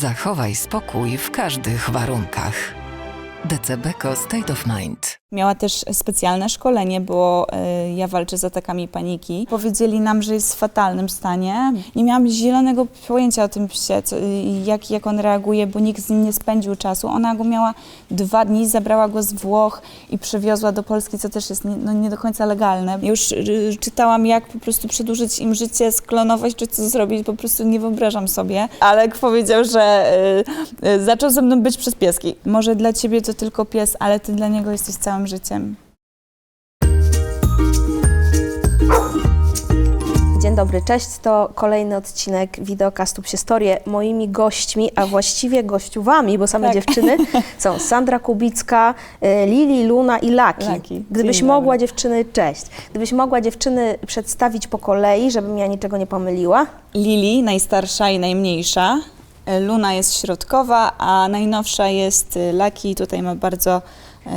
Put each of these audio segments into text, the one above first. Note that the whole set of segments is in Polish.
Zachowaj spokój w każdych warunkach. DCBeko State of Mind. Miała też specjalne szkolenie, bo y, ja walczę z atakami paniki. Powiedzieli nam, że jest w fatalnym stanie. Nie miałam zielonego pojęcia o tym psie, co, jak, jak on reaguje, bo nikt z nim nie spędził czasu. Ona go miała dwa dni, zabrała go z Włoch i przywiozła do Polski, co też jest nie, no, nie do końca legalne. Już y, czytałam, jak po prostu przedłużyć im życie, sklonować czy co zrobić, po prostu nie wyobrażam sobie. Alek powiedział, że y, y, zaczął ze mną być przez pieski. Może dla ciebie to tylko pies, ale ty dla niego jesteś całym życiem. Dzień dobry, cześć. To kolejny odcinek wideokastu Psiestorie. Moimi gośćmi, a właściwie gościuwami, bo same Tak. dziewczyny, są Sandra Kubicka, y, Lili, Luna i Laki. Laki. Gdybyś Dzień mogła dobry. dziewczyny, cześć. Gdybyś mogła dziewczyny przedstawić po kolei, żebym ja niczego nie pomyliła. Lili, najstarsza i najmniejsza. E, Luna jest środkowa, a najnowsza jest y, Laki. Tutaj ma bardzo y,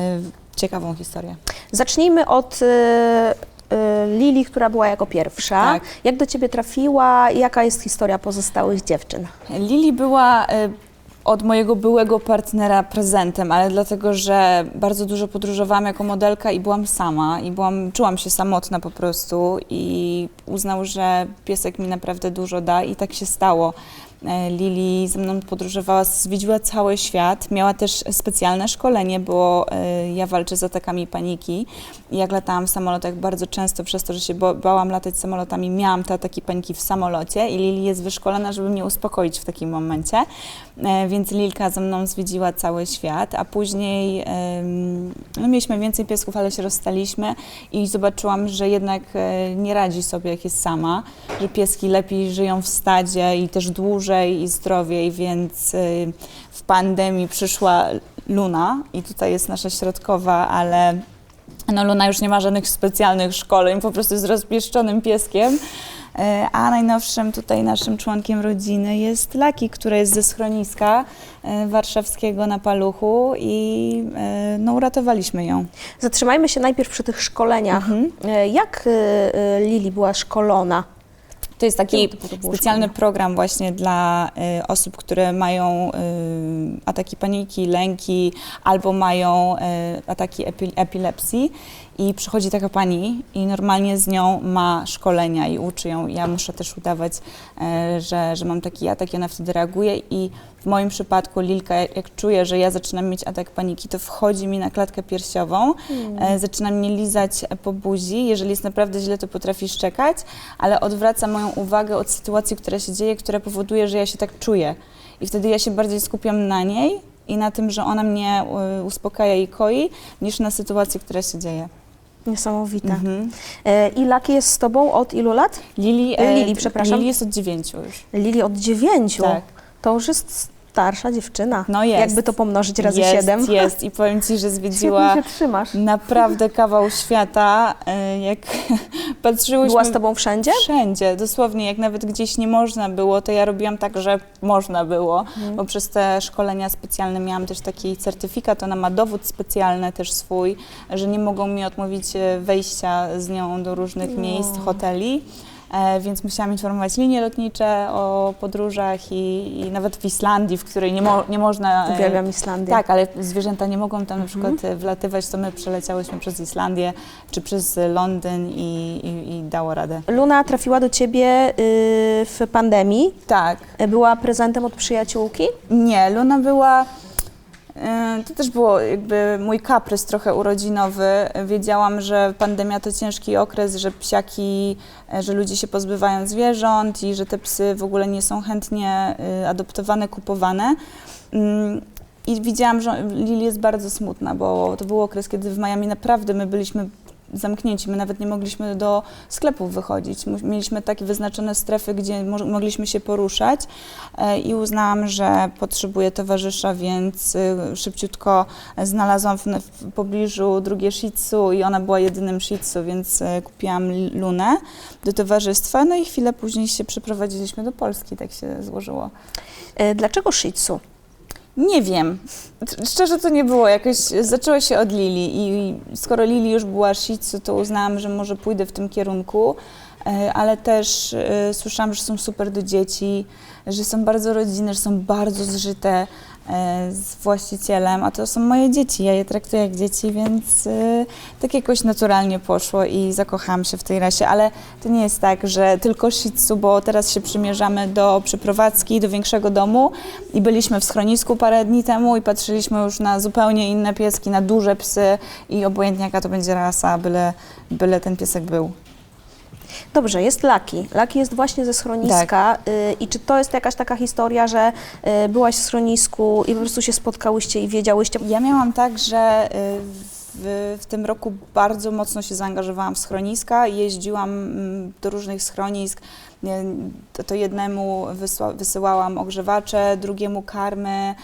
ciekawą historię. Zacznijmy od y, y, Lili, która była jako pierwsza. Tak. Jak do ciebie trafiła? Jaka jest historia pozostałych dziewczyn? Lili była y, od mojego byłego partnera prezentem, ale dlatego, że bardzo dużo podróżowałam jako modelka i byłam sama i byłam, czułam się samotna po prostu i uznał, że piesek mi naprawdę dużo da i tak się stało. E, Lili ze mną podróżowała, zwiedziła cały świat. Miała też specjalne szkolenie, bo e, ja walczę z atakami paniki. Jak latałam w samolotach bardzo często, przez to, że się ba- bałam latać samolotami, miałam te ataki paniki w samolocie i Lili jest wyszkolona, żeby mnie uspokoić w takim momencie. E, Więc Lilka ze mną zwiedziła cały świat, a później no, mieliśmy więcej piesków, ale się rozstaliśmy i zobaczyłam, że jednak nie radzi sobie, jak jest sama, że pieski lepiej żyją w stadzie i też dłużej i zdrowiej, więc e, w pandemii przyszła Luna i tutaj jest nasza środkowa, ale no Luna już nie ma żadnych specjalnych szkoleń, po prostu jest rozpieszczonym pieskiem. E, A najnowszym tutaj naszym członkiem rodziny jest Laki, która jest ze schroniska e, warszawskiego na Paluchu i no, uratowaliśmy ją. Zatrzymajmy się najpierw przy tych szkoleniach. Mhm. Y, Jak y, y, Lili była szkolona? To jest taki specjalny program właśnie dla y, osób, które mają y, ataki paniki, lęki albo mają y, ataki epi, epilepsji i przychodzi taka pani i normalnie z nią ma szkolenia i uczy ją. Ja muszę też udawać, y, że, że mam taki atak i ona wtedy reaguje i w moim przypadku Lilka, jak czuje, że ja zaczynam mieć atak paniki, to wchodzi mi na klatkę piersiową, e, zaczyna mnie lizać po buzi. Jeżeli jest naprawdę źle, to potrafi szczekać, ale odwraca moją uwagę od sytuacji, która się dzieje, która powoduje, że ja się tak czuję. I wtedy ja się bardziej skupiam na niej i na tym, że ona mnie e, uspokaja i koi, niż na sytuacji, która się dzieje. Niesamowite. Mhm. E, I Laki jest z tobą od ilu lat? Lili, E, Lili, przepraszam. Lili jest od dziewięciu już. Lili od dziewięciu. Tak. To już jest starsza dziewczyna. No jest. Jakby to pomnożyć razy jest, siedem. Jest i powiem Ci, że zwiedziła naprawdę kawał świata. e, Jak patrzyłyśmy... Była z tobą wszędzie? Wszędzie, dosłownie, jak nawet gdzieś nie można było, to ja robiłam tak, że można było, Mhm. bo przez te szkolenia specjalne miałam też taki certyfikat, ona ma dowód specjalny też swój, że nie mogą mi odmówić e, wejścia z nią do różnych No. miejsc, hoteli. E, więc musiałam informować linie lotnicze o podróżach i, i nawet w Islandii, w której nie, mo, nie można... e, Uwielbiam Islandię. tak, ale zwierzęta nie mogą tam na Mhm. przykład e, wlatywać, to my przeleciałyśmy przez Islandię czy przez Londyn i, i, i dało radę. Luna trafiła do ciebie y, w pandemii. Tak. Była prezentem od przyjaciółki. Nie, Luna była. E, To też było jakby mój kaprys trochę urodzinowy. Wiedziałam, że pandemia to ciężki okres, że psiaki, e, że ludzie się pozbywają zwierząt i że te psy w ogóle nie są chętnie e, adoptowane, kupowane. Mm, I widziałam, że Lili jest bardzo smutna, bo to był okres, kiedy w Miami naprawdę my byliśmy zamknięci. My nawet nie mogliśmy do sklepów wychodzić. Mieliśmy takie wyznaczone strefy, gdzie mo- mogliśmy się poruszać e, i uznałam, że potrzebuję towarzysza, więc y, szybciutko znalazłam w, w pobliżu drugie shih i ona była jedynym shih więc e, kupiłam Lunę do towarzystwa. No i chwilę później się przeprowadziliśmy do Polski, tak się złożyło. E, Dlaczego Shih? Nie wiem. Szczerze to nie było jakoś. Zaczęło się od Lili i skoro Lili już była shih tzu, to uznałam, że może pójdę w tym kierunku. e, ale też e, słyszałam, że są super do dzieci, że są bardzo rodzinne, że są bardzo zżyte z właścicielem, a to są moje dzieci, ja je traktuję jak dzieci, więc e, tak jakoś naturalnie poszło i zakochałam się w tej rasie, ale to nie jest tak, że tylko shih tzu, bo teraz się przymierzamy do przeprowadzki, do większego domu i byliśmy w schronisku parę dni temu i patrzyliśmy już na zupełnie inne pieski, na duże psy i obojętnie jaka to będzie rasa, byle, byle ten piesek był. Dobrze, jest Laki. Laki jest właśnie ze schroniska. Tak. Y, I czy to jest jakaś taka historia, że y, byłaś w schronisku i po prostu się spotkałyście i wiedziałyście? Ja miałam tak, że y, w, w tym roku bardzo mocno się zaangażowałam w schroniska, jeździłam mm, do różnych schronisk. To, to jednemu wysła, wysyłałam ogrzewacze, drugiemu karmy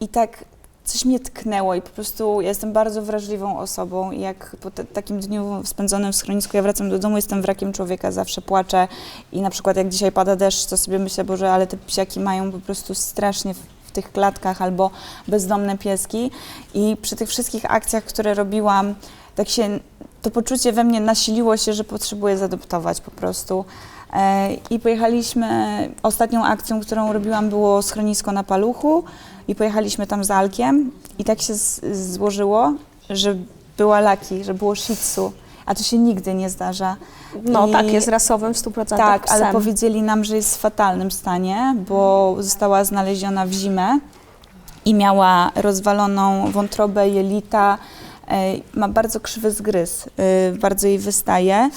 i tak coś mnie tknęło i po prostu ja jestem bardzo wrażliwą osobą i jak po takim dniu spędzonym w schronisku ja wracam do domu, jestem wrakiem człowieka, zawsze płaczę i na przykład jak dzisiaj pada deszcz, to sobie myślę, Boże, ale te psiaki mają po prostu strasznie w, w tych klatkach albo bezdomne pieski i przy tych wszystkich akcjach, które robiłam, tak się to poczucie we mnie nasiliło się, że potrzebuję zadoptować po prostu. E, I pojechaliśmy, ostatnią akcją, którą robiłam było schronisko na Paluchu i pojechaliśmy tam z Alkiem i tak się złożyło, że była Laki, że było Shih Tzu, a to się nigdy nie zdarza. No I- tak, jest rasowym w 100% tak, psem. ale powiedzieli nam, że jest w fatalnym stanie, bo została znaleziona w zimę i miała rozwaloną wątrobę, jelita, e, ma bardzo krzywy zgryz, e, bardzo jej wystaje.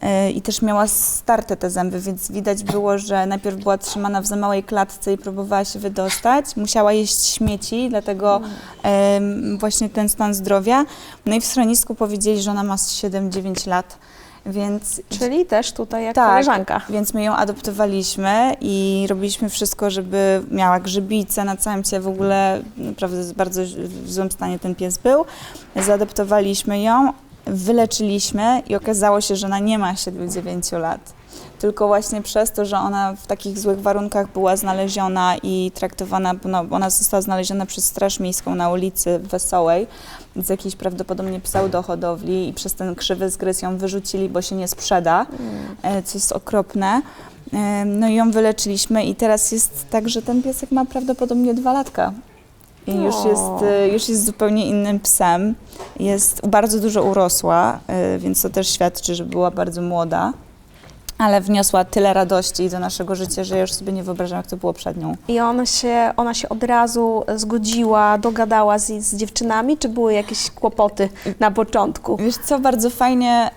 E, I też miała starte te zęby, więc widać było, że najpierw była trzymana w za małej klatce i próbowała się wydostać. Musiała jeść śmieci, dlatego em, właśnie ten stan zdrowia. No i w schronisku powiedzieli, że ona ma 7-9 lat, więc Czyli też tutaj jak Tak. koleżanka. więc my ją adoptowaliśmy i robiliśmy wszystko, żeby miała grzybice na całym ciele. W ogóle naprawdę w bardzo w złym stanie ten pies był. Zaadoptowaliśmy ją, wyleczyliśmy i okazało się, że ona nie ma 7-9 lat. Tylko właśnie przez to, że ona w takich złych warunkach była znaleziona i traktowana, no, ona została znaleziona przez Straż Miejską na ulicy Wesołej z jakiejś prawdopodobnie pseudohodowli i przez ten krzywy zgryz ją wyrzucili, bo się nie sprzeda, e, co jest okropne. E, No i ją wyleczyliśmy i teraz jest tak, że ten piesek ma prawdopodobnie dwa latka. I już jest, e, już jest zupełnie innym psem. Jest bardzo dużo urosła, e, więc to też świadczy, że była bardzo młoda. Ale wniosła tyle radości do naszego życia, że ja już sobie nie wyobrażam, jak to było przed nią. I ona się, ona się od razu zgodziła, dogadała z, z dziewczynami, czy były jakieś kłopoty na początku? Wiesz co, bardzo fajnie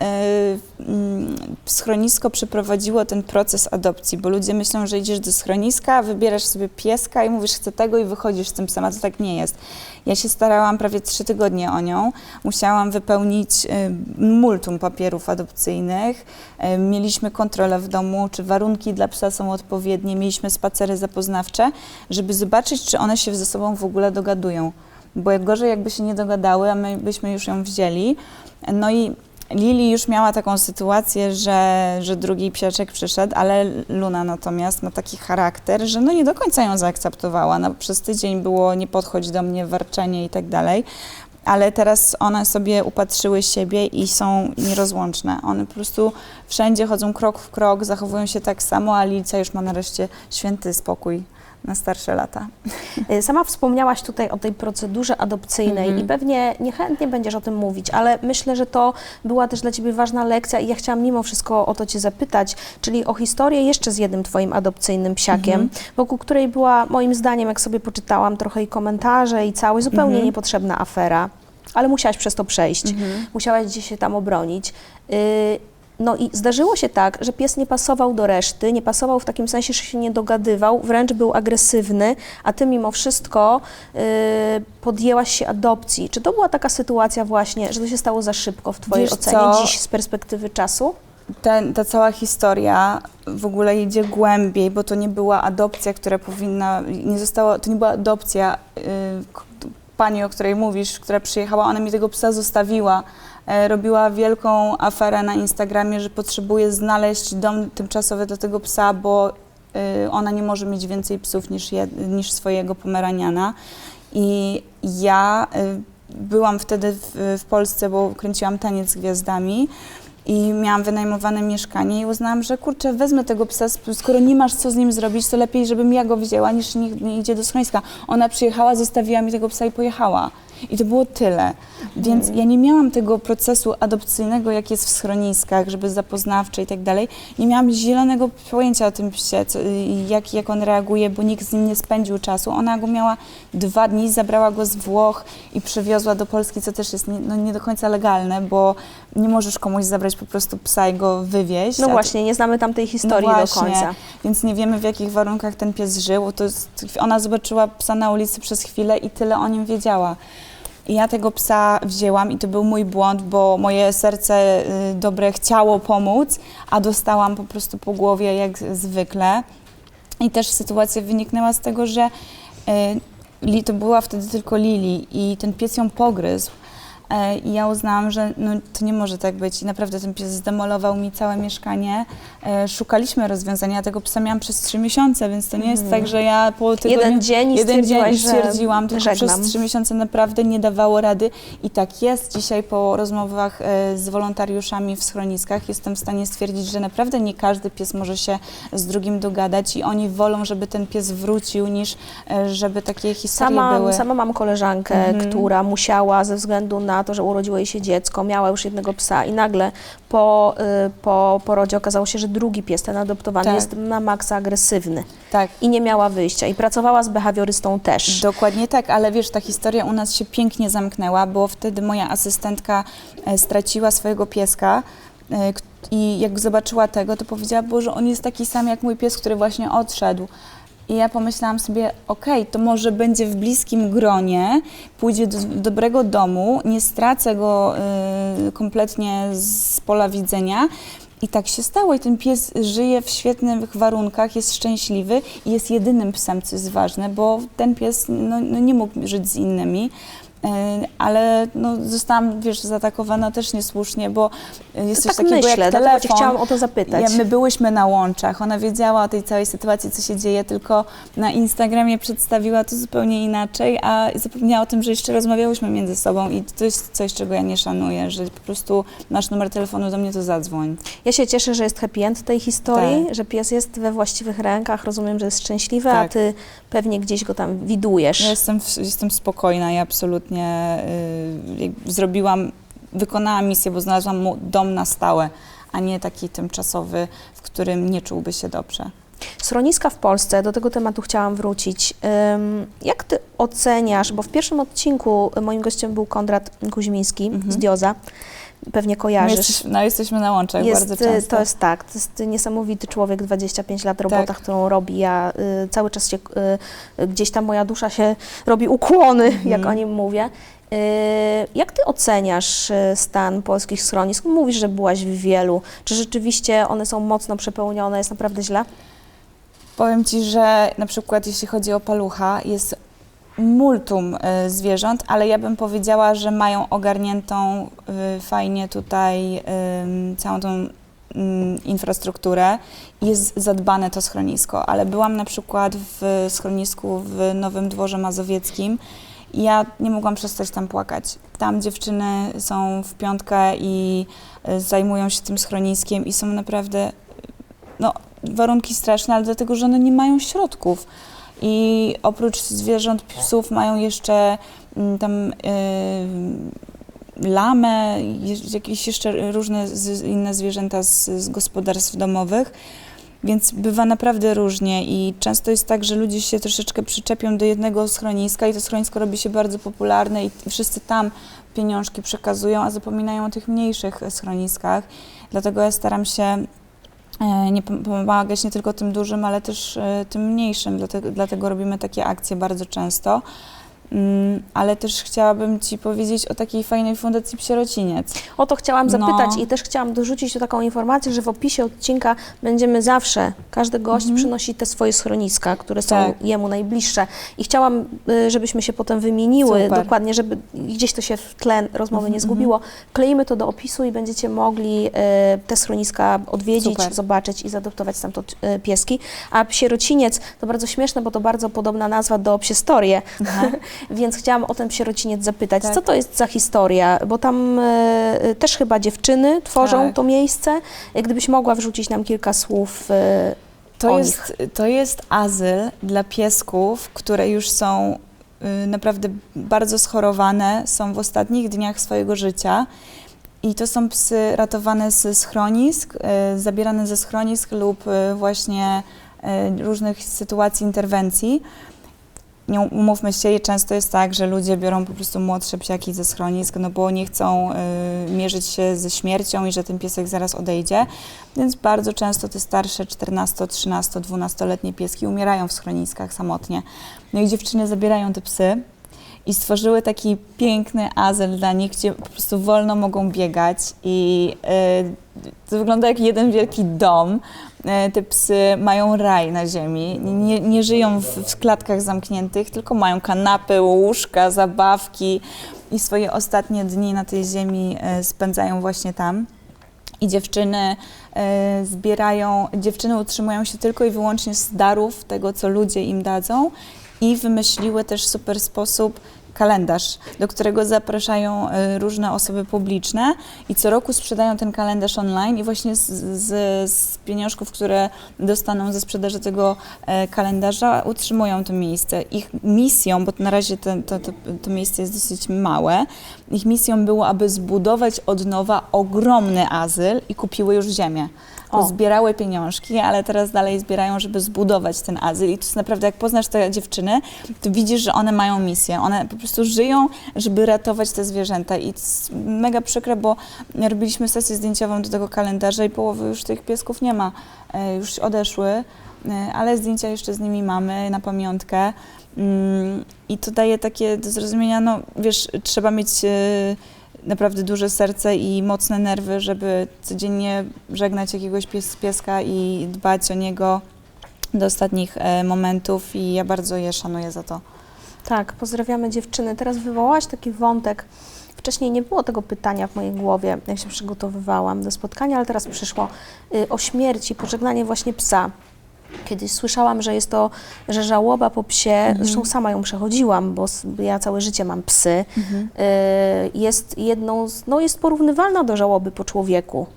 y, mm, schronisko przeprowadziło ten proces adopcji, bo ludzie myślą, że idziesz do schroniska, wybierasz sobie pieska i mówisz chcę tego i wychodzisz z tym psem, a to tak nie jest. Ja się starałam prawie trzy tygodnie o nią. Musiałam wypełnić y, multum papierów adopcyjnych. Y, mieliśmy kontrolę w domu, czy warunki dla psa są odpowiednie. Mieliśmy spacery zapoznawcze, żeby zobaczyć, czy one się ze sobą w ogóle dogadują. Bo jak gorzej, jakby się nie dogadały, a my byśmy już ją wzięli. No i Lili już miała taką sytuację, że, że drugi psiaczek przyszedł, ale Luna natomiast ma taki charakter, że no nie do końca ją zaakceptowała. No, przez tydzień było nie podchodź do mnie, warczenie i tak dalej. Ale teraz one sobie upatrzyły siebie i są nierozłączne. One po prostu wszędzie chodzą krok w krok, zachowują się tak samo, a Lilica już ma nareszcie święty spokój na starsze lata. Y, Sama wspomniałaś tutaj o tej procedurze adopcyjnej Mhm. i pewnie niechętnie będziesz o tym mówić, ale myślę, że to była też dla Ciebie ważna lekcja i ja chciałam mimo wszystko o to Cię zapytać, czyli o historię jeszcze z jednym Twoim adopcyjnym psiakiem, Mhm. wokół której była moim zdaniem, jak sobie poczytałam trochę i komentarze i cały zupełnie Mhm. niepotrzebna afera, ale musiałaś przez to przejść, Mhm. musiałaś gdzieś się tam obronić. Y, No i zdarzyło się tak, że pies nie pasował do reszty, nie pasował w takim sensie, że się nie dogadywał, wręcz był agresywny, a ty mimo wszystko y, podjęłaś się adopcji. Czy to była taka sytuacja właśnie, że to się stało za szybko w Twojej Wiesz ocenie co? dziś z perspektywy czasu? ten, ta cała historia w ogóle idzie głębiej, bo to nie była adopcja, która powinna, nie została, to nie była adopcja y, k- pani, o której mówisz, która przyjechała, ona mi tego psa zostawiła. E, robiła wielką aferę na Instagramie, że potrzebuje znaleźć dom tymczasowy dla tego psa, bo y, ona nie może mieć więcej psów niż, jed, niż swojego pomeraniana. I ja y, byłam wtedy w, w Polsce, bo kręciłam taniec z gwiazdami. i miałam wynajmowane mieszkanie i uznałam, że kurczę, wezmę tego psa, skoro nie masz co z nim zrobić, to lepiej, żebym ja go wzięła, niż nie, nie idzie do schroniska. Ona przyjechała, zostawiła mi tego psa i pojechała. I to było tyle. Więc ja nie miałam tego procesu adopcyjnego, jak jest w schroniskach, żeby zapoznawcze i tak dalej. Nie miałam zielonego pojęcia o tym psie, co, jak, jak on reaguje, bo nikt z nim nie spędził czasu. Ona go miała dwa dni, zabrała go z Włoch i przywiozła do Polski, co też jest nie, no, nie do końca legalne, bo nie możesz komuś zabrać po prostu psa i go wywieźć. No właśnie, nie znamy tamtej historii no do właśnie, końca. Więc nie wiemy, w jakich warunkach ten pies żył. To jest, ona zobaczyła psa na ulicy przez chwilę i tyle o nim wiedziała. I ja tego psa wzięłam i to był mój błąd, bo moje serce y, dobre chciało pomóc, a dostałam po prostu po głowie jak zwykle. I też sytuacja wyniknęła z tego, że y, to była wtedy tylko Lili i ten pies ją pogryzł. E, I ja uznałam, że no, to nie może tak być. I naprawdę ten pies zdemolował mi całe mieszkanie. E, Szukaliśmy rozwiązania. Ja tego psa miałam przez trzy miesiące, więc to nie jest tak, że ja po tygodniu... Jeden dzień i jeden dzień stwierdziłam, tylko żegnam. przez trzy miesiące naprawdę nie dawało rady. I tak jest dzisiaj po rozmowach e, z wolontariuszami w schroniskach. Jestem w stanie stwierdzić, że naprawdę nie każdy pies może się z drugim dogadać i oni wolą, żeby ten pies wrócił, niż żeby takie historie Sama, były. sama mam koleżankę, Mhm. która musiała ze względu na to, że urodziło jej się dziecko, miała już jednego psa i nagle po, y, po porodzie okazało się, że drugi pies, ten adoptowany, Tak. jest na maksa agresywny Tak. i nie miała wyjścia. I pracowała z behawiorystą też. Dokładnie tak, ale wiesz, ta historia u nas się pięknie zamknęła, bo wtedy moja asystentka e, straciła swojego pieska e, i jak zobaczyła tego, to powiedziała, Boże, on jest taki sam jak mój pies, który właśnie odszedł. I ja pomyślałam sobie, okej, to może będzie w bliskim gronie, pójdzie do dobrego domu, nie stracę go y, kompletnie z pola widzenia. I tak się stało i ten pies żyje w świetnych warunkach, jest szczęśliwy i jest jedynym psem, co jest ważne, bo ten pies no, no nie mógł żyć z innymi. E, Ale no, zostałam, wiesz, zaatakowana też niesłusznie, bo jest coś tak takiego myślę, jak telefon. chciałam o to zapytać. Ja, my byłyśmy na łączach, ona wiedziała o tej całej sytuacji, co się dzieje, tylko na Instagramie przedstawiła to zupełnie inaczej, a zapomniała o tym, że jeszcze rozmawiałyśmy między sobą i to jest coś, czego ja nie szanuję, że po prostu masz numer telefonu do mnie, to zadzwoń. Ja się cieszę, że jest happy end tej historii, Tak. że pies jest we właściwych rękach, rozumiem, że jest szczęśliwy, a Tak. ty pewnie gdzieś go tam widujesz. Ja jestem, jestem spokojna i absolutnie y, zrobiłam, wykonałam misję, bo znalazłam mu dom na stałe, a nie taki tymczasowy, w którym nie czułby się dobrze. Schroniska w Polsce, do tego tematu chciałam wrócić. Jak ty oceniasz, bo w pierwszym odcinku moim gościem był Konrad Kuźmiński Mhm. z Dioza, pewnie kojarzysz. jesteś, no, jesteśmy na łączach Jest, bardzo y, często. to jest tak, to jest niesamowity człowiek, 25 lat robota, Tak. którą robi. Ja y, cały czas się, y, gdzieś tam moja dusza się robi ukłony, Mhm. jak o nim mówię. Y, jak ty oceniasz y, stan polskich schronisk? Mówisz, że byłaś w wielu. Czy rzeczywiście one są mocno przepełnione, jest naprawdę źle? Powiem Ci, że na przykład jeśli chodzi o palucha, jest multum y, zwierząt, ale ja bym powiedziała, że mają ogarniętą y, fajnie tutaj ym, całą tą ym, infrastrukturę jest zadbane to schronisko, ale byłam na przykład w schronisku w Nowym Dworze Mazowieckim i ja nie mogłam przestać tam płakać. Tam dziewczyny są w piątkę i zajmują się tym schroniskiem i są naprawdę no, warunki straszne, ale dlatego, że one nie mają środków. I oprócz zwierząt, psów mają jeszcze mm, tam y, lamę, jakieś jeszcze różne inne zwierzęta z, z gospodarstw domowych. Więc bywa naprawdę różnie i często jest tak, że ludzie się troszeczkę przyczepią do jednego schroniska i to schronisko robi się bardzo popularne i wszyscy tam pieniążki przekazują, a zapominają o tych mniejszych schroniskach. Dlatego ja staram się nie pom- pomagać nie tylko tym dużym, ale też e, tym mniejszym. Dlatego, dlatego robimy takie akcje bardzo często. Mm, Ale też chciałabym Ci powiedzieć o takiej fajnej fundacji Psierociniec. O to chciałam No. zapytać i też chciałam dorzucić taką informację, że w opisie odcinka będziemy zawsze, każdy gość Mhm. przynosi te swoje schroniska, które są Tak. jemu najbliższe. I chciałam, y, żebyśmy się potem wymieniły Super. dokładnie, żeby gdzieś to się w tle rozmowy nie Mhm, zgubiło. Kleimy to do opisu i będziecie mogli y, te schroniska odwiedzić, Super. zobaczyć i zaadoptować stamtąd y, pieski. A psierociniec to bardzo śmieszne, bo to bardzo podobna nazwa do psiestorię. Aha. więc chciałam o ten sierociniec zapytać. Tak. Co to jest za historia? Bo tam e, też chyba dziewczyny tworzą Tak. to miejsce. Gdybyś mogła wrzucić nam kilka słów e, To jest, to jest azyl dla piesków, które już są y, naprawdę bardzo schorowane, są w ostatnich dniach swojego życia. I to są psy ratowane ze schronisk, y, zabierane ze schronisk lub y, właśnie y, różnych sytuacji interwencji. Nie umówmy się, często jest tak, że ludzie biorą po prostu młodsze psiaki ze schronisk, no bo nie chcą y, mierzyć się ze śmiercią i że ten piesek zaraz odejdzie. Więc bardzo często te starsze 14, 13, 12-letnie pieski umierają w schroniskach samotnie. No i dziewczyny zabierają te psy i stworzyły taki piękny azyl dla nich, gdzie po prostu wolno mogą biegać i y, to wygląda jak jeden wielki dom. Y, te psy mają raj na ziemi, nie, nie żyją w, w klatkach zamkniętych, tylko mają kanapy, łóżka, zabawki i swoje ostatnie dni na tej ziemi y, spędzają właśnie tam. I dziewczyny y, zbierają, dziewczyny utrzymują się tylko i wyłącznie z darów tego, co ludzie im dadzą i wymyśliły też super sposób kalendarz, do którego zapraszają y, różne osoby publiczne i co roku sprzedają ten kalendarz online i właśnie z, z, z pieniążków, które dostaną ze sprzedaży tego e, kalendarza utrzymują to miejsce. Ich misją, bo na razie to, to, to, to miejsce jest dosyć małe, ich misją było, aby zbudować od nowa ogromny azyl i kupiły już ziemię. O. Zbierały pieniążki, ale teraz dalej zbierają, żeby zbudować ten azyl. I to jest naprawdę, jak poznasz te dziewczyny, to widzisz, że one mają misję. One po prostu żyją, żeby ratować te zwierzęta. I to jest mega przykre, bo robiliśmy sesję zdjęciową do tego kalendarza i połowy już tych piesków nie ma. E, Już odeszły, e, ale zdjęcia jeszcze z nimi mamy na pamiątkę. Mm, I to daje takie do zrozumienia, no wiesz, trzeba mieć e, naprawdę duże serce i mocne nerwy, żeby codziennie żegnać jakiegoś pies, pieska i dbać o niego do ostatnich e, momentów i ja bardzo je szanuję za to. Tak, pozdrawiamy dziewczyny. Teraz wywołałaś taki wątek. Wcześniej nie było tego pytania w mojej głowie, jak się przygotowywałam do spotkania, ale teraz przyszło y, o śmierci, pożegnanie właśnie psa. Kiedyś słyszałam, że jest to, że żałoba po psie, zresztą sama ją przechodziłam, bo ja całe życie mam psy, y, jest jedną, z, no jest porównywalna do żałoby po człowieku.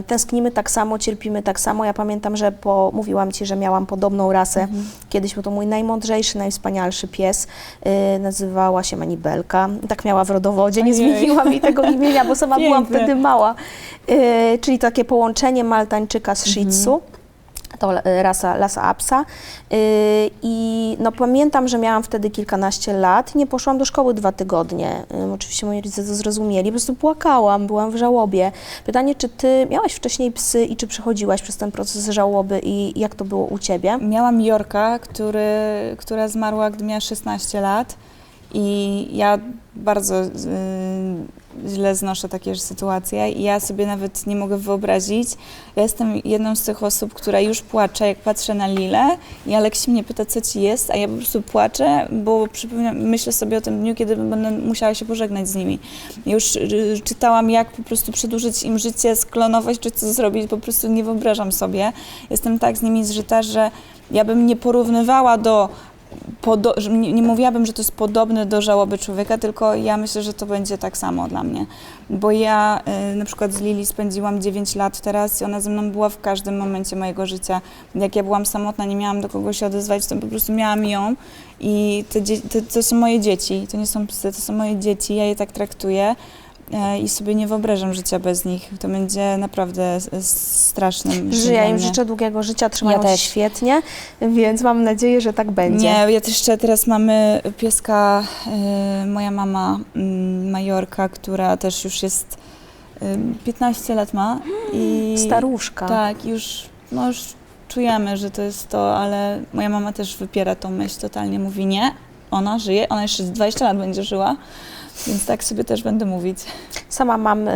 Y, tęsknimy tak samo, cierpimy tak samo. Ja pamiętam, że po, mówiłam Ci, że miałam podobną rasę. Kiedyś był to mój najmądrzejszy, najwspanialszy pies. Y, nazywała się Manibelka. Tak miała w rodowodzie. Nie Ojej. zmieniłam jej tego imienia, bo sama byłam Piękne. wtedy mała. Czyli takie połączenie maltańczyka z shih tzu. To la- rasa Lhasa Apsa. Y, I no, pamiętam, że miałam wtedy kilkanaście lat. Nie poszłam do szkoły dwa tygodnie. Oczywiście moi rodzice to zrozumieli. Po prostu płakałam, byłam w żałobie. Pytanie, czy ty miałaś wcześniej psy i czy przechodziłaś przez ten proces żałoby i jak to było u ciebie? Miałam Jorka, który, która zmarła, gdy miała 16 lat i ja bardzo y, źle znoszę takie sytuacje i ja sobie nawet nie mogę wyobrazić. Ja jestem jedną z tych osób, która już płacze, jak patrzę na Lilę i Aleksi mnie pyta, co ci jest, a ja po prostu płaczę, bo przypominam, myślę sobie o tym dniu, kiedy będę musiała się pożegnać z nimi. Już y, czytałam, jak po prostu przedłużyć im życie, sklonować, czy co zrobić, po prostu nie wyobrażam sobie. Jestem tak z nimi zżyta, że ja bym nie porównywała do nie, nie mówiłabym, że to jest podobne do żałoby człowieka, tylko ja myślę, że to będzie tak samo dla mnie. Bo ja y, na przykład z Lili spędziłam 9 lat teraz i ona ze mną była w każdym momencie mojego życia. Jak ja byłam samotna, nie miałam do kogo się odezwać, to po prostu miałam ją i te to, to są moje dzieci, to nie są psy, to są moje dzieci, ja je tak traktuję. E, I sobie nie wyobrażam życia bez nich. To będzie naprawdę s- s- strasznym. Że ja im życzę długiego życia, trzymają Ja się świetnie, więc mam nadzieję, że tak będzie. Nie, ja też jeszcze teraz mamy pieska, y, moja mama y, Majorka, która też już jest y, 15 lat ma i Staruszka. tak, już, no już czujemy, że to jest to, ale moja mama też wypiera tą myśl totalnie, mówi nie, ona żyje, ona jeszcze 20 lat będzie żyła Więc tak sobie też będę mówić. Sama mam, y,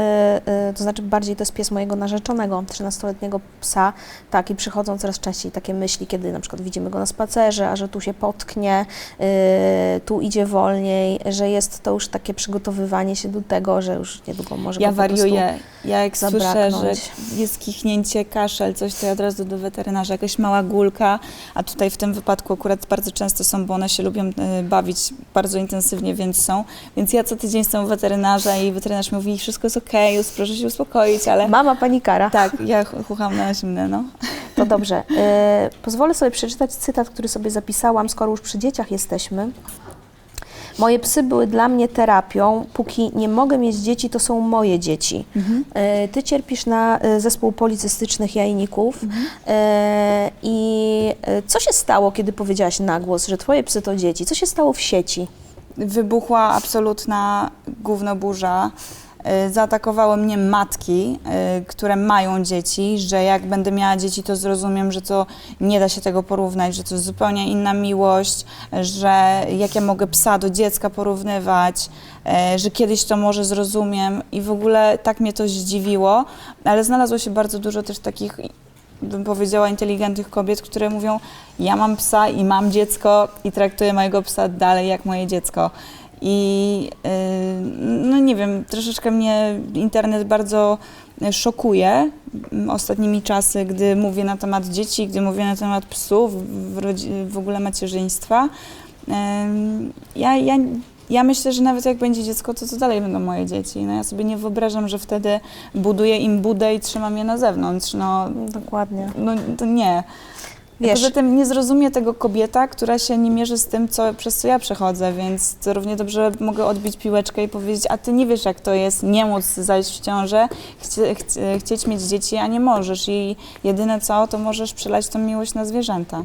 y, to znaczy bardziej to jest pies mojego narzeczonego, 13-letniego psa, tak, i przychodzą coraz częściej takie myśli, kiedy na przykład widzimy go na spacerze, a że tu się potknie, y, tu idzie wolniej, że jest to już takie przygotowywanie się do tego, że już niedługo może Ja go wariuję. Ja jak słyszę, że zabraknąć. jest kichnięcie, kaszel, coś, to ja od razu do weterynarza, jakaś mała gulka, a tutaj w tym wypadku akurat bardzo często są, bo one się lubią bawić bardzo intensywnie, więc są. Więc ja co tydzień jestem u weterynarza i weterynarz mówi, wszystko jest okej, okay, proszę się uspokoić, ale Mama panikara. tak, ja ch- chucham na zimne, no. To dobrze. E, pozwolę sobie przeczytać cytat, który sobie zapisałam, skoro już przy dzieciach jesteśmy. Moje psy były dla mnie terapią. Póki nie mogę mieć dzieci, to są moje dzieci. E, ty cierpisz na e, zespół policystycznych jajników. E, I e, co się stało, kiedy powiedziałaś na głos, że twoje psy to dzieci? Co się stało w sieci? Wybuchła absolutna gównoburza. Y, Zaatakowały mnie matki, y, które mają dzieci, że jak będę miała dzieci, to zrozumiem, że to nie da się tego porównać, że to jest zupełnie inna miłość, że jak ja mogę psa do dziecka porównywać, y, że kiedyś to może zrozumiem i w ogóle tak mnie to zdziwiło, ale znalazło się bardzo dużo też takich bym powiedziała, inteligentnych kobiet, które mówią: Ja mam psa i mam dziecko i traktuję mojego psa dalej jak moje dziecko. I yy, no nie wiem, troszeczkę mnie internet bardzo szokuje mm, ostatnimi czasy, gdy mówię na temat dzieci, gdy mówię na temat psów, w, w ogóle macierzyństwa. Ja, ja, ja myślę, że nawet jak będzie dziecko, to to dalej będą moje dzieci. No ja sobie nie wyobrażam, że wtedy buduję im budę i trzymam je na zewnątrz. No, Dokładnie. no to nie. Wiesz, Poza tym nie zrozumie tego kobieta, która się nie mierzy z tym, co, przez co ja przechodzę, więc to równie dobrze mogę odbić piłeczkę i powiedzieć, a ty nie wiesz, jak to jest nie móc zajść w ciążę, chcie, chcie, chcieć mieć dzieci, a nie możesz. I jedyne co, to możesz przelać tą miłość na zwierzęta.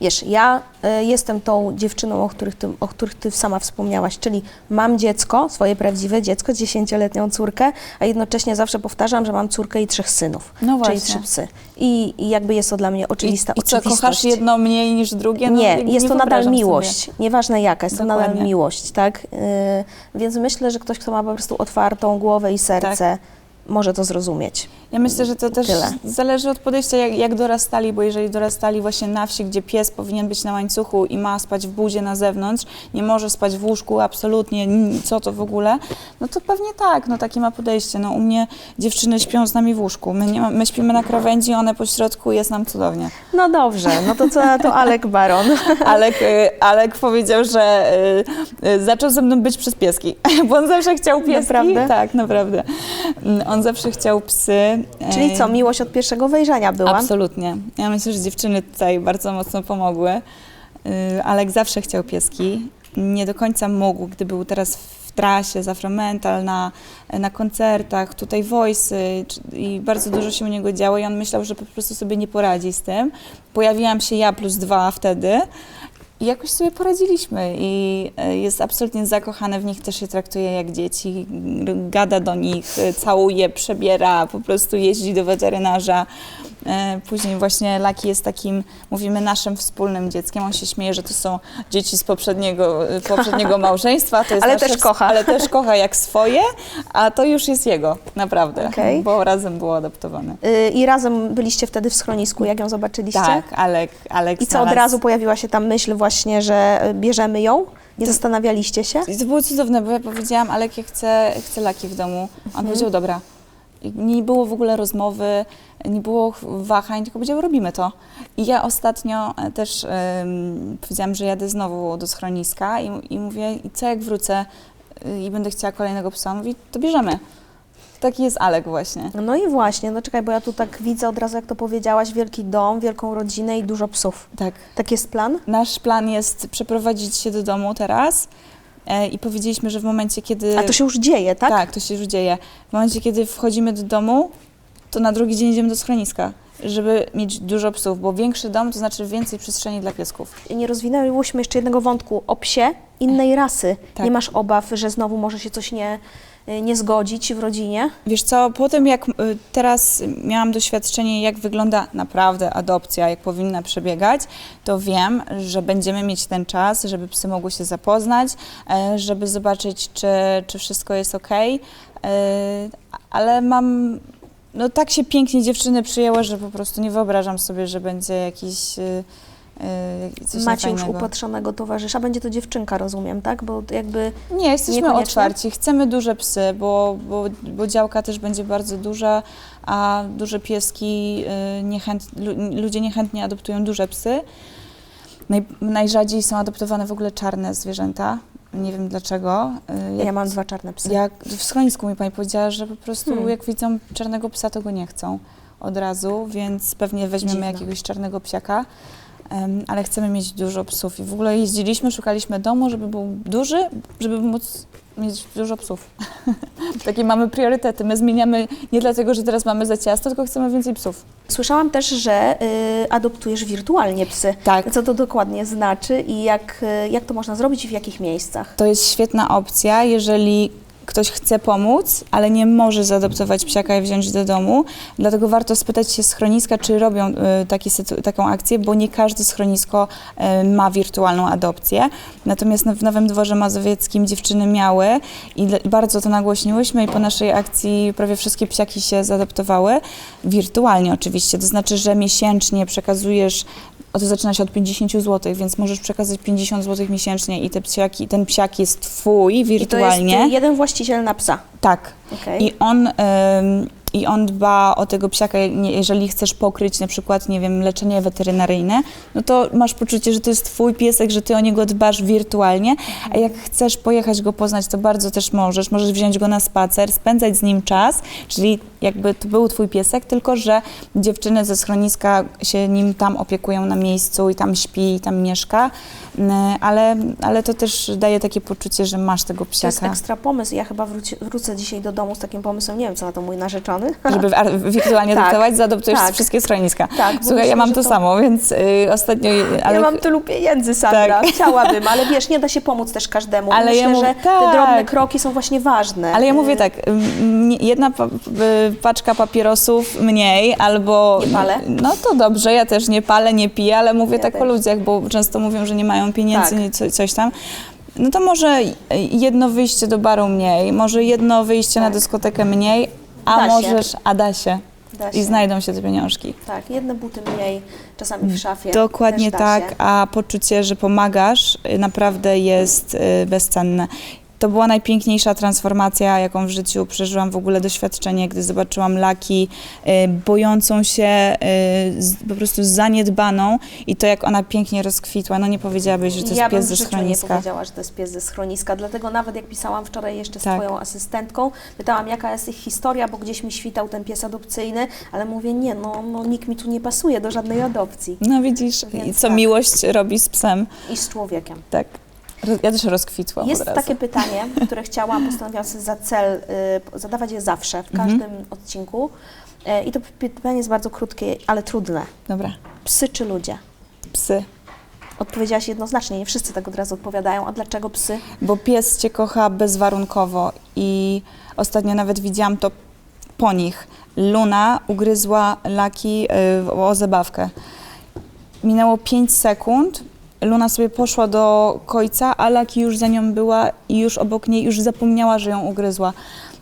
Wiesz, ja y, jestem tą dziewczyną, o których, ty, o których ty sama wspomniałaś, czyli mam dziecko, swoje prawdziwe dziecko, dziesięcioletnią córkę, a jednocześnie zawsze powtarzam, że mam córkę i trzech synów, No czyli właśnie. trzy psy. I, I jakby jest to dla mnie oczywista I, I co, kochasz jedno mniej niż drugie? No, nie, jest to nadal miłość, Sobie. nieważne jaka, jest to nadal Dokładnie. miłość, tak? Y, więc myślę, że ktoś, kto ma po prostu otwartą głowę i serce, Tak. Może to zrozumieć. Ja myślę, że to też Tyle. zależy od podejścia, jak, jak dorastali, bo jeżeli dorastali właśnie na wsi, gdzie pies powinien być na łańcuchu i ma spać w budzie na zewnątrz, nie może spać w łóżku absolutnie, co to w ogóle, no to pewnie tak, no takie ma podejście. No u mnie dziewczyny śpią z nami w łóżku, my, nie ma, my śpimy na krawędzi, one po środku, jest nam cudownie. No dobrze, no to co na to Alek Baron? Alek, y, Alek powiedział, że y, y, zaczął ze mną być przez pieski, bo on zawsze chciał pieski. Naprawdę? Tak, naprawdę. Mm, On zawsze chciał psy. Czyli y, co, miłość od pierwszego wejrzenia była? Absolutnie. Ja myślę, że dziewczyny tutaj bardzo mocno pomogły. Yy, Alek zawsze chciał pieski. Nie do końca mógł, gdy był teraz w trasie z Afromental, na, na koncertach, tutaj voice'y czy- i bardzo dużo się u niego działo i on myślał, że po prostu sobie nie poradzi z tym. Pojawiłam się ja plus dwa wtedy i jakoś sobie poradziliśmy i e, jest absolutnie zakochany w nich, też je traktuje jak dzieci, gada do nich, całuje, przebiera, po prostu jeździ do weterynarza. E, Później właśnie Laki jest takim, mówimy, naszym wspólnym dzieckiem. On się śmieje, że to są dzieci z poprzedniego, e, poprzedniego małżeństwa. To Ale nasze też kocha. Ale też kocha jak swoje, a to już jest jego, naprawdę, Okej. bo razem było adoptowane. Y, I razem byliście wtedy w schronisku, jak ją zobaczyliście? Tak, Alek, Alek I co, od razu pojawiła się ta myśl właśnie, że y, bierzemy ją? Nie zastanawialiście się? To było cudowne, bo ja powiedziałam, Alek, ja chcę, chcę laki w domu. On Mhm. powiedział, dobra. I nie było w ogóle rozmowy, nie było wahań, tylko powiedział, robimy to. I ja ostatnio e, też powiedziałam, że jadę znowu do schroniska i, i mówię, i co jak wrócę y, i będę chciała kolejnego psa? On mówi, to bierzemy. Taki jest Alek właśnie. No i właśnie, no czekaj, bo ja tu tak widzę od razu, jak to powiedziałaś, wielki dom, wielką rodzinę i dużo psów. Tak. Tak jest plan? Nasz plan jest przeprowadzić się do domu teraz i powiedzieliśmy, że w momencie, kiedy... A to się już dzieje, tak? Tak, to się już dzieje. W momencie, kiedy wchodzimy do domu, to na drugi dzień idziemy do schroniska, żeby mieć dużo psów, bo większy dom to znaczy więcej przestrzeni dla piesków. Nie rozwinęłyśmy jeszcze jednego wątku o psie innej rasy. Tak. Nie masz obaw, że znowu może się coś nie, nie zgodzić w rodzinie? Wiesz co, po tym jak y, teraz miałam doświadczenie, jak wygląda naprawdę adopcja, jak powinna przebiegać, to wiem, że będziemy mieć ten czas, żeby psy mogły się zapoznać, e, żeby zobaczyć, czy, czy wszystko jest ok. Ale mam. No tak się pięknie dziewczyny przyjęły, że po prostu nie wyobrażam sobie, że będzie jakiś. Y, Coś Macie już upatrzonego towarzysza, będzie to dziewczynka, rozumiem, tak? Bo jakby Nie, jesteśmy otwarci. Chcemy duże psy, bo, bo, bo działka też będzie bardzo duża, a duże pieski y, niechęt, lu- ludzie niechętnie adoptują duże psy. Naj, najrzadziej są adoptowane w ogóle czarne zwierzęta. Nie wiem dlaczego. Y, ja mam dwa czarne psy. jak w schronisku mi pani powiedziała, że po prostu Hmm. jak widzą czarnego psa, to go nie chcą od razu, więc pewnie weźmiemy Dziwne. jakiegoś czarnego psiaka. Ale chcemy mieć dużo psów i w ogóle jeździliśmy, szukaliśmy domu, żeby był duży, żeby móc mieć dużo psów. Takie mamy priorytety. My zmieniamy nie dlatego, że teraz mamy za ciasto, tylko chcemy więcej psów. Słyszałam też, że y, adoptujesz wirtualnie psy. Tak. Co to dokładnie znaczy i jak, y, jak to można zrobić i w jakich miejscach? To jest świetna opcja, jeżeli ktoś chce pomóc, ale nie może zaadoptować psiaka i wziąć do domu. Dlatego warto spytać się schroniska, czy robią y, sytu- taką akcję, bo nie każde schronisko y, ma wirtualną adopcję. Natomiast na- w Nowym Dworze Mazowieckim dziewczyny miały i bardzo to nagłośniłyśmy i po naszej akcji prawie wszystkie psiaki się zaadoptowały. Wirtualnie oczywiście, to znaczy, że miesięcznie przekazujesz to zaczyna się od 50 zł, więc możesz przekazać 50 zł miesięcznie i te psiaki, ten psiak jest twój I to wirtualnie. jest jeden właściciel na psa. Tak. Okej. I on, ym, I on dba o tego psiaka, jeżeli chcesz pokryć na przykład, nie wiem, leczenie weterynaryjne, no to masz poczucie, że to jest twój piesek, że ty o niego dbasz wirtualnie, a jak chcesz pojechać go poznać, to bardzo też możesz. Możesz wziąć go na spacer, spędzać z nim czas, czyli jakby to był twój piesek, tylko że dziewczyny ze schroniska się nim tam opiekują na miejscu i tam śpi, i tam mieszka, Yy, ale, ale to też daje takie poczucie, że masz tego To jest psiaka. ekstra pomysł. Ja chyba wróci, wrócę dzisiaj do domu z takim pomysłem. Nie wiem, co na to mój narzeczony. Żeby wirtualnie Tak, adoptować, zaadoptujesz tak. wszystkie schroniska. Tak, Słuchaj, myślę, ja mam to, to- samo, więc y, ostatnio... Ale, ja mam tylu pieniędzy, Sandra. Tak. Chciałabym, ale wiesz, nie da się pomóc też każdemu. Ale Myślę, ja mówię- że te tak. drobne kroki są właśnie ważne. ale ja mówię Y, tak, jedna y, paczka papierosów mniej albo... Nie palę. No to dobrze, ja też nie palę, nie piję, ale mówię Ja tak o też. ludziach, bo często mówią, że nie mają pieniędzy, Tak. co, coś tam. No to może jedno wyjście do baru mniej, może jedno wyjście na Tak. dyskotekę mniej, a Da się. możesz, a da się. Da się. I znajdą się te pieniążki. Tak, jedne buty mniej, czasami w szafie. Dokładnie tak, Się. a poczucie, że pomagasz, y, naprawdę jest y, bezcenne. To była najpiękniejsza transformacja, jaką w życiu przeżyłam w ogóle doświadczenie, gdy zobaczyłam Laki y, bojącą się, y, z, po prostu zaniedbaną i to, jak ona pięknie rozkwitła. No nie powiedziałabyś, że to jest ja pies ze życiu nie schroniska. powiedziała, że to jest pies ze schroniska, dlatego nawet jak pisałam wczoraj jeszcze z Tak. Twoją asystentką, pytałam jaka jest ich historia, bo gdzieś mi świtał ten pies adopcyjny, ale mówię nie, no, no nikt mi tu nie pasuje do żadnej adopcji. No widzisz, Więc co tak. miłość robi z psem. I z człowiekiem. Tak. Ja też rozkwitłam Jest od razu. takie pytanie, które chciałam, postanowiłam sobie za cel y, zadawać je zawsze, w Mhm. każdym odcinku. Y, I to pytanie jest bardzo krótkie, ale trudne. Dobra, Psy czy ludzie? psy. Odpowiedziałaś jednoznacznie, nie wszyscy tak od razu odpowiadają. A dlaczego psy? bo pies cię kocha bezwarunkowo i ostatnio nawet widziałam to po nich. Luna ugryzła Laki y, o zabawkę. Minęło 5 sekund, Luna sobie poszła do końca, a Laki już za nią była i już obok niej, już zapomniała, że ją ugryzła.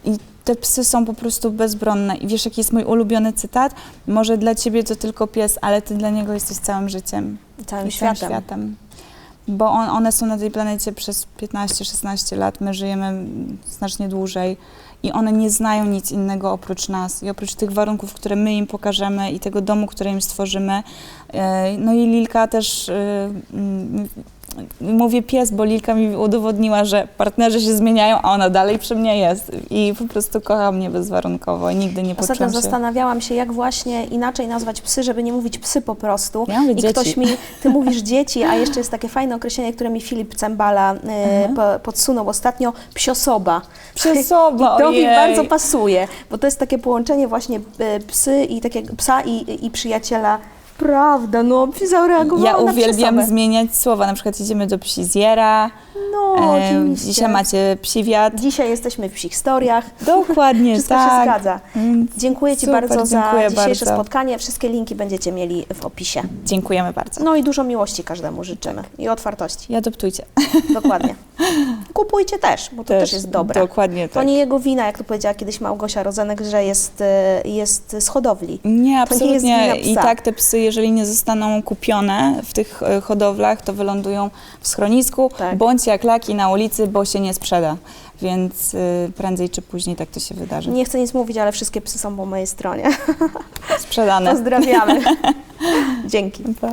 I te psy są po prostu bezbronne. I wiesz, jaki jest mój ulubiony cytat? Może dla ciebie to tylko pies, ale ty dla niego jesteś całym życiem Całym i całym światem. światem. Bo on, one są na tej planecie przez 15-16 lat, my żyjemy znacznie dłużej i one nie znają nic innego oprócz nas i oprócz tych warunków, które my im pokażemy i tego domu, który im stworzymy. E, No i Lilka też, e, mówię pies, bo Lilka mi udowodniła, że partnerzy się zmieniają, a ona dalej przy mnie jest i po prostu kocha mnie bezwarunkowo i nigdy nie Ostatnio poczułam się... zastanawiałam się, jak właśnie inaczej nazwać psy, żeby nie mówić psy po prostu. Ja I dzieci. ktoś mi, ty mówisz dzieci, a jeszcze jest takie fajne określenie, które mi Filip Cembala e, po, podsunął ostatnio, psiosoba. Psiosoba, I to mi ojej. bardzo pasuje, bo to jest takie połączenie właśnie e, psy i takie psa i, i przyjaciela Prawda, no zareagowała Ja na uwielbiam zmieniać słowa. Na przykład idziemy do Psiziera, No, e, oczywiście. dzisiaj macie Psiwiat. Dzisiaj jesteśmy w psich historiach. Dokładnie, Wszystko tak. się zgadza. Mm, Dziękuję Ci Super, bardzo za dziękuję dzisiejsze bardzo. spotkanie. Wszystkie linki będziecie mieli w opisie. Dziękujemy bardzo. No i dużo miłości każdemu życzymy i otwartości. I adoptujcie. Dokładnie. Kupujcie też, bo to też, jest dobre. Dokładnie To tak. nie jego wina, jak to powiedziała kiedyś Małgosia Rozenek, że jest, e, jest z hodowli. Nie, To nie jest absolutnie. wina I psa. tak te psy, jeżeli nie zostaną kupione w tych e, hodowlach, to wylądują w schronisku, tak. bądź jak laki na ulicy, bo się nie sprzeda. Więc y, prędzej czy później tak to się wydarzy. Nie chcę nic mówić, ale wszystkie psy są po mojej stronie. Sprzedane. Pozdrawiamy. Dzięki. Pa.